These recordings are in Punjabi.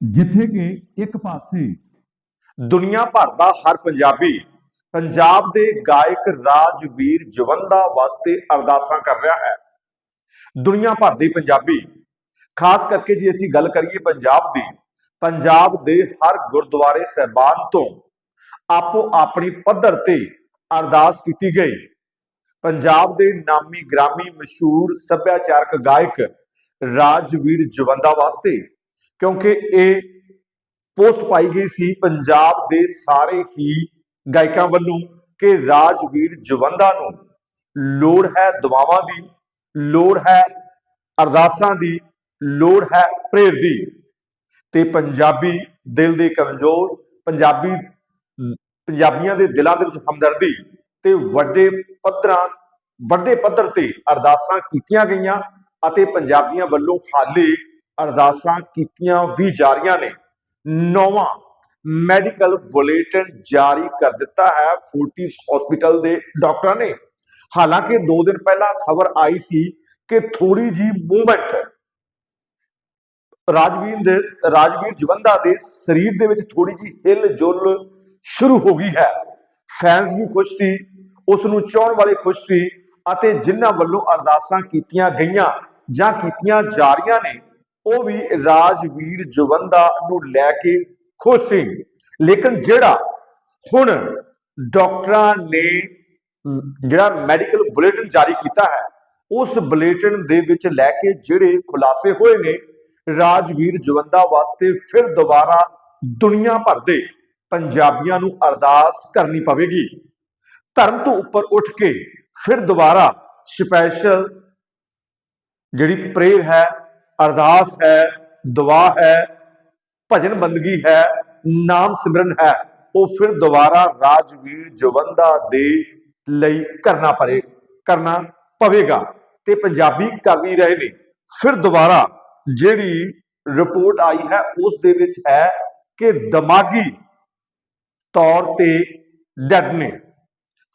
ਜਿੱਥੇ ਕਿ ਇੱਕ ਪਾਸੇ ਦੁਨੀਆ ਭਰ ਦਾ ਹਰ ਪੰਜਾਬੀ ਪੰਜਾਬ ਦੇ ਗਾਇਕ ਰਾਜਵੀਰ ਜਵੰਦਾ ਵਾਸਤੇ ਅਰਦਾਸਾਂ ਕਰ ਰਿਹਾ ਹੈ। ਦੁਨੀਆ ਭਰ ਦੇ ਪੰਜਾਬੀ, ਖਾਸ ਕਰਕੇ ਜੇ ਅਸੀਂ ਗੱਲ ਕਰੀਏ ਪੰਜਾਬ ਦੀ, ਪੰਜਾਬ ਦੇ ਹਰ ਗੁਰਦੁਆਰੇ ਸਹਿਬਾਨ ਤੋਂ ਆਪੋ ਆਪਣੀ ਪੱਧਰ ਤੇ ਅਰਦਾਸ ਕੀਤੀ ਗਈ। ਪੰਜਾਬ ਦੇ ਨਾਮੀ ਗ੍ਰਾਮੀ ਮਸ਼ਹੂਰ ਸੱਭਿਆਚਾਰਕ ਗਾਇਕ ਰਾਜਵੀਰ ਜਵੰਦਾ ਵਾਸਤੇ ਕਿਉਂਕਿ ਇਹ ਪੋਸਟ ਪਾਈ ਗਈ ਸੀ ਪੰਜਾਬ ਦੇ ਸਾਰੇ ਹੀ ਗਾਇਕਾਂ ਵੱਲੋਂ ਕਿ ਰਾਜਵੀਰ ਜਵੰਦਾ ਨੂੰ ਲੋੜ ਹੈ ਦੁਆਵਾਂ ਦੀ, ਲੋੜ ਹੈ ਅਰਦਾਸਾਂ ਦੀ, ਲੋੜ ਹੈ ਪ੍ਰੇਰ ਦੀ। ਤੇ ਪੰਜਾਬੀ ਦਿਲ ਦੇ ਕਮਜ਼ੋਰ, ਪੰਜਾਬੀ, ਪੰਜਾਬੀਆਂ ਦੇ ਦਿਲਾਂ ਦੇ ਵਿੱਚ ਹਮਦਰਦੀ ਤੇ ਵੱਡੇ ਪੱਧਰਾਂ, ਵੱਡੇ ਪੱਧਰ ਤੇ ਅਰਦਾਸਾਂ ਕੀਤੀਆਂ ਗਈਆਂ ਅਤੇ ਪੰਜਾਬੀਆਂ ਵੱਲੋਂ ਹਾਲੇ ਅਰਦਾਸਾਂ ਕੀਤੀਆਂ ਵੀ ਜਾ ਰਹੀਆਂ ਨੇ। ਨੌਵਾਂ ਮੈਡੀਕਲ ਬੁਲੇਟਿਨ ਜਾਰੀ ਕਰ ਦਿੱਤਾ ਹੈ ਫੋਰਟਿਸ ਹਸਪੀਟਲ ਦੇ ਡਾਕਟਰਾਂ ਨੇ। ਹਾਲਾਂਕਿ 2 ਦਿਨ ਪਹਿਲਾਂ ਖਬਰ ਆਈ ਸੀ ਕਿ ਥੋੜੀ ਜੀ ਮੂਵਮੈਂਟ ਰਾਜਵੀਰ ਦੇ ਰਾਜਵੀਰ ਜਵੰਦਾ ਦੇ ਸਰੀਰ ਦੇ ਵਿੱਚ ਥੋੜੀ ਜੀ ਹਿਲ ਜੁਲ ਸ਼ੁਰੂ ਹੋ ਗਈ ਹੈ। ਫੈਨਸ ਵੀ ਖੁਸ਼ ਸੀ, ਉਸ ਨੂੰ ਚਾਹਣ ਵਾਲੇ ਖੁਸ਼ ਸੀ ਅਤੇ ਜਿਨ੍ਹਾਂ ਵੱਲੋਂ ਅਰਦਾਸਾਂ ਕੀਤੀਆਂ ਗਈਆਂ ਜਾਂ ਕੀਤੀਆਂ ਜਾ ਰਹੀਆਂ ਨੇ ਉਹ ਵੀ ਰਾਜਵੀਰ ਜਵੰਦਾ ਨੂੰ ਲੈ ਕੇ ਖੁਸ਼ ਸੀ। ਲੇਕਿਨ ਜਿਹੜਾ ਹੁਣ ਡਾਕਟਰਾਂ ਨੇ, ਜਿਹੜਾ ਮੈਡੀਕਲ ਬੁਲੇਟਿਨ ਜਾਰੀ ਕੀਤਾ ਹੈ, ਉਸ ਬੁਲੇਟਿਨ ਦੇ ਵਿੱਚ ਲੈ ਕੇ ਜਿਹੜੇ ਖੁਲਾਸੇ ਹੋਏ ਨੇ, ਰਾਜਵੀਰ ਜਵੰਦਾ ਵਾਸਤੇ ਫਿਰ ਦੁਬਾਰਾ ਦੁਨੀਆ ਭਰ ਦੇ ਪੰਜਾਬੀਆਂ ਨੂੰ ਅਰਦਾਸ ਕਰਨੀ ਪਵੇਗੀ। ਧਰਮ ਤੋਂ ਉੱਪਰ ਉੱਠ ਕੇ ਫਿਰ ਦੁਬਾਰਾ ਸਪੈਸ਼ਲ ਜਿਹੜੀ ਪ੍ਰੇਅਰ ਹੈ ਅਰਦਾਸ ਹੈ, ਦੁਆ ਹੈ, ਭਜਨ ਬੰਦਗੀ ਹੈ, ਨਾਮ ਸਿਮਰਨ ਹੈ। ਉਹ ਫਿਰ ਦੁਬਾਰਾ ਰਾਜਵੀਰ ਜਵੰਦਾ ਦੇ ਲਈ ਕਰਨਾ ਪਰੇ, ਕਰਨਾ ਪਵੇਗਾ। ਤੇ ਪੰਜਾਬੀ ਕਰ ਵੀ ਰਹੇ ਨੇ। ਫਿਰ ਦੁਬਾਰਾ ਜਿਹੜੀ ਰਿਪੋਰਟ ਆਈ ਹੈ, ਉਸ ਦੇ ਵਿੱਚ ਹੈ ਕਿ ਦਿਮਾਗੀ ਤੌਰ ਤੇ ਡੈਡ ਨੇ।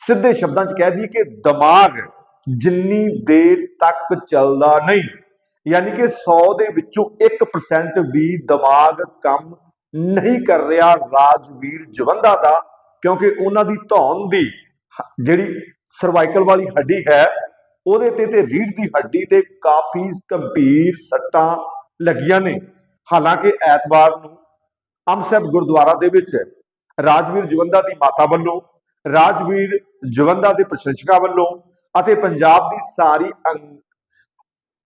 ਸਿੱਧੇ ਸ਼ਬਦਾਂ 'ਚ ਕਹਿ ਦਈਏ ਕਿ ਦਿਮਾਗ ਜਿੰਨੀ ਦੇਰ ਤੱਕ ਚੱਲਦਾ ਨਹੀਂ। ਯਾਨੀ ਕਿ 100 ਦੇ ਵਿੱਚੋਂ 1% ਵੀ ਦਿਮਾਗ ਕੰਮ ਨਹੀਂ ਕਰ ਰਿਹਾ ਰਾਜਵੀਰ ਜਵੰਦਾ ਦਾ, ਕਿਉਂਕਿ ਉਹਨਾਂ ਦੀ ਧੌਣ ਦੀ ਜਿਹੜੀ ਸਰਵਾਈਕਲ ਵਾਲੀ ਹੱਡੀ ਹੈ, ਉਹਦੇ ਤੇ ਤੇ ਰੀੜ ਦੀ ਹੱਡੀ ਤੇ ਕਾਫੀ ਗੰਭੀਰ ਸੱਟਾਂ ਲੱਗੀਆਂ ਨੇ। ਹਾਲਾਂਕਿ ਐਤਵਾਰ ਨੂੰ ਅੰਮ੍ਰਿਤਸਰ ਗੁਰਦੁਆਰਾ ਦੇ ਵਿੱਚ ਰਾਜਵੀਰ ਜਵੰਦਾ ਦੀ ਮਾਤਾ ਵੱਲੋਂ, ਰਾਜਵੀਰ ਜਵੰਦਾ ਦੇ ਪ੍ਰਸ਼ੰਸਕਾਂ ਵੱਲੋਂ ਅਤੇ ਪੰਜਾਬ ਦੀ ਸਾਰੀ ਅੰਗ-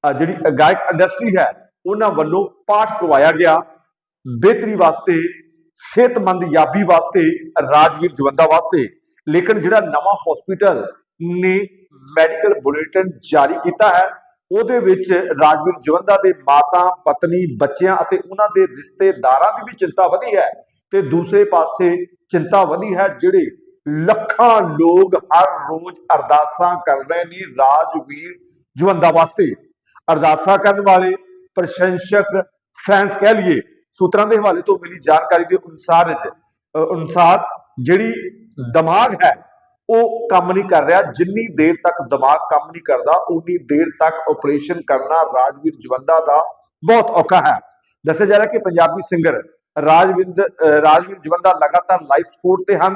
ਜਿਹੜੀ ਗਾਇਕ ਇੰਡਸਟਰੀ ਹੈ ਉਹਨਾਂ ਵੱਲੋਂ ਪਾਠ ਕਰਵਾਇਆ ਗਿਆ। ਬਿਹਤਰੀ ਵਾਸਤੇ ਸਿਹਤਮੰਦ ਯਾਬੀ ਵਾਸਤੇ ਰਾਜਵੀਰ ਜਵੰਦਾ ਵਾਸਤੇ। ਲੇਕਿਨ ਜਿਹੜਾ ਨਵਾਂ ਹਸਪੀਟਲ ਨੇ ਮੈਡੀਕਲ ਬੁਲੇਟਿਨ ਜਾਰੀ ਕੀਤਾ ਹੈ ਉਹਦੇ ਵਿੱਚ ਰਾਜਵੀਰ ਜਵੰਦਾ ਦੇ ਮਾਤਾ ਪਤਨੀ ਬੱਚਿਆਂ ਅਤੇ ਉਹਨਾਂ ਦੇ ਰਿਸ਼ਤੇਦਾਰਾਂ ਦੀ ਵੀ ਚਿੰਤਾ ਵਧੀ ਹੈ ਤੇ ਦੂਸਰੇ ਪਾਸੇ ਚਿੰਤਾ ਵਧੀ ਹੈ ਜਿਹੜੇ ਲੱਖਾਂ ਲੋਕ ਹਰ ਰੋਜ਼ ਅਰਦਾਸਾਂ ਕਰ ਰਹੇ ਨੇ ਰਾਜਵੀਰ ਜਵੰਦਾ ਵਾਸਤੇ। ਅਰਦਾਸਾਂ ਕਰਨ ਵਾਲੇ, ਪ੍ਰਸ਼ੰਸਕ ਫੈਨਸ ਕਹਿ ਲਈਏ, ਸੂਤਰਾਂ ਦੇ ਹਵਾਲੇ ਤੋਂ ਮਿਲੀ ਜਾਣਕਾਰੀ ਦੇ ਅਨੁਸਾਰ ਅਨੁਸਾਰ ਜਿਹੜੀ ਦਿਮਾਗ ਹੈ, ਉਹ ਕੰਮ ਨਹੀਂ ਕਰ ਰਿਹਾ। ਜਿੰਨੀ ਦੇਰ ਤੱਕ ਦਿਮਾਗ ਕੰਮ ਨਹੀਂ ਕਰਦਾ ਉਨੀ ਦੇਰ ਤੱਕ ਆਪਰੇਸ਼ਨ ਕਰਨਾ ਰਾਜਵੀਰ ਜਵੰਦਾ ਦਾ ਬਹੁਤ ਔਖਾ ਹੈ। ਦੱਸਿਆ ਜਾ ਰਿਹਾ ਕਿ ਪੰਜਾਬੀ ਸਿੰਗਰ ਰਾਜਵਿੰਦ ਰਾਜਵੀਰ ਜਵੰਦਾ ਲਗਾਤਾਰ ਲਾਈਫ ਸਪੋਰਟ ਤੇ ਹਨ।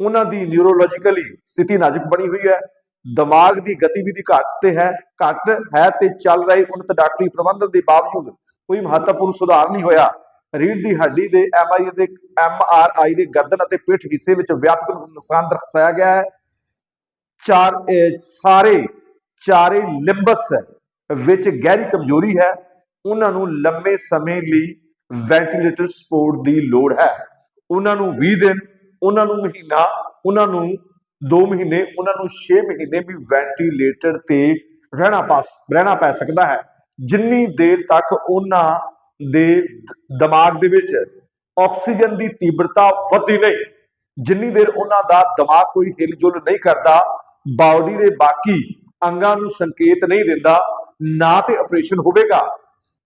ਉਹਨਾਂ ਦੀ ਨਿਊਰੋਲੋਜੀਕਲੀ ਸਥਿਤੀ ਨਾਜ਼ੁਕ ਬਣੀ ਹੋਈ ਹੈ। ਦਿਮਾਗ ਦੀ ਗਤੀਵਿਧੀ ਘੱਟ ਤੇ ਹੈ, ਘੱਟ ਹੈ ਤੇ ਚੱਲ ਰਹੀ ਉਨਤ ਡਾਕਟਰੀ ਪ੍ਰਬੰਧਨ ਦੇ ਬਾਵਜੂਦ ਕੋਈ ਮਹੱਤਵਪੂਰਨ ਸੁਧਾਰ ਨਹੀਂ ਹੋਇਆ। ਰੀੜ ਦੀ ਹੱਡੀ ਦੇ ਐਮਆਈ ਦੇ ਐਮਆਰਆਈ ਦੇ ਗਰਦਨ ਅਤੇ ਪਿੱਠ ਹਿੱਸੇ ਵਿੱਚ ਵਿਆਪਕ ਨੁਕਸਾਨ ਦਰਸਾਇਆ ਗਿਆ ਹੈ। ਚਾਰ ਸਾਰੇ, ਚਾਰੇ ਲਿੰਬਸ ਵਿੱਚ ਗਹਿਰੀ ਕਮਜ਼ੋਰੀ ਹੈ। ਉਹਨਾਂ ਨੂੰ ਲੰਮੇ ਸਮੇਂ ਲਈ ਵੈਂਟੀਲੇਟਰ ਸਪੋਰਟ ਦੀ ਲੋੜ ਹੈ। ਉਹਨਾਂ ਨੂੰ 20 ਦਿਨ, ਉਹਨਾਂ ਨੂੰ ਮਹੀਨਾ, ਉਹਨਾਂ ਨੂੰ 2 ਮਹੀਨੇ, ਉਹਨਾਂ ਨੂੰ 6 ਮਹੀਨੇ ਵੀ ਵੈਂਟੀਲੇਟਰ ਤੇ ਰਹਿਣਾ ਪਾਸ ਰਹਿਣਾ ਪੈ ਸਕਦਾ ਹੈ। ਜਿੰਨੀ ਦੇਰ ਤੱਕ ਉਹਨਾਂ ਦੇ ਦਿਮਾਗ ਦੇ ਵਿੱਚ ਆਕਸੀਜਨ ਦੀ ਤੀਬਰਤਾ ਵਧਦੀ ਨਹੀਂ, ਜਿੰਨੀ ਦੇਰ ਉਹਨਾਂ ਦਾ ਦਿਮਾਗ ਕੋਈ ਹਿਲਜੁਲ ਨਹੀਂ ਕਰਦਾ ਬਾਡੀ ਦੇ ਬਾਕੀ ਅੰਗਾਂ ਨੂੰ ਸੰਕੇਤ ਨਹੀਂ ਦਿੰਦਾ, ਨਾ ਤੇ ਆਪਰੇਸ਼ਨ ਹੋਵੇਗਾ,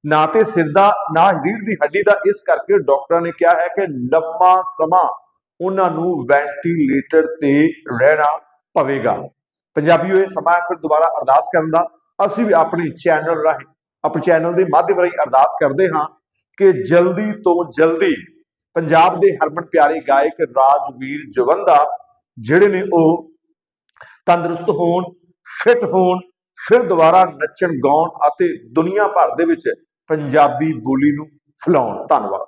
ਨਾ ਤੇ ਸਿਰ ਦਾ, ਨਾ ਰੀੜ ਦੀ ਹੱਡੀ ਦਾ। ਇਸ ਕਰਕੇ ਡਾਕਟਰਾਂ ਨੇ ਕਿਹਾ ਹੈ ਕਿ ਲੰਮਾ ਸਮਾਂ ਉਹਨਾਂ ਨੂੰ ਵੈਂਟੀਲੇਟਰ ਤੇ ਰਹਿਣਾ ਪਵੇਗਾ। ਪੰਜਾਬੀਓ, ਇਹ ਸਮਾਂ ਫਿਰ ਦੁਬਾਰਾ ਅਰਦਾਸ ਕਰਨ ਦਾ। ਅਸੀਂ ਵੀ ਆਪਣੇ ਚੈਨਲ ਰਾਹੀਂ, ਆਪਣੇ ਚੈਨਲ ਦੇ ਮਾਧਿਅਮ ਰਾਹੀਂ ਅਰਦਾਸ ਕਰਦੇ ਹਾਂ ਕਿ ਜਲਦੀ ਤੋਂ ਜਲਦੀ ਪੰਜਾਬ ਦੇ ਹਰਮਨ ਪਿਆਰੇ ਗਾਇਕ ਰਾਜਵੀਰ ਜਵੰਦਾ, ਜਿਹੜੇ ਨੇ ਉਹ ਤੰਦਰੁਸਤ ਹੋਣ ਫਿੱਟ ਹੋਣ, ਫਿਰ ਦੁਬਾਰਾ ਨੱਚਣ, ਗਾਉਣ ਅਤੇ ਦੁਨੀਆ ਭਰ ਦੇ ਵਿੱਚ ਪੰਜਾਬੀ ਬੋਲੀ ਨੂੰ ਫੈਲਾਉਣ। ਧੰਨਵਾਦ।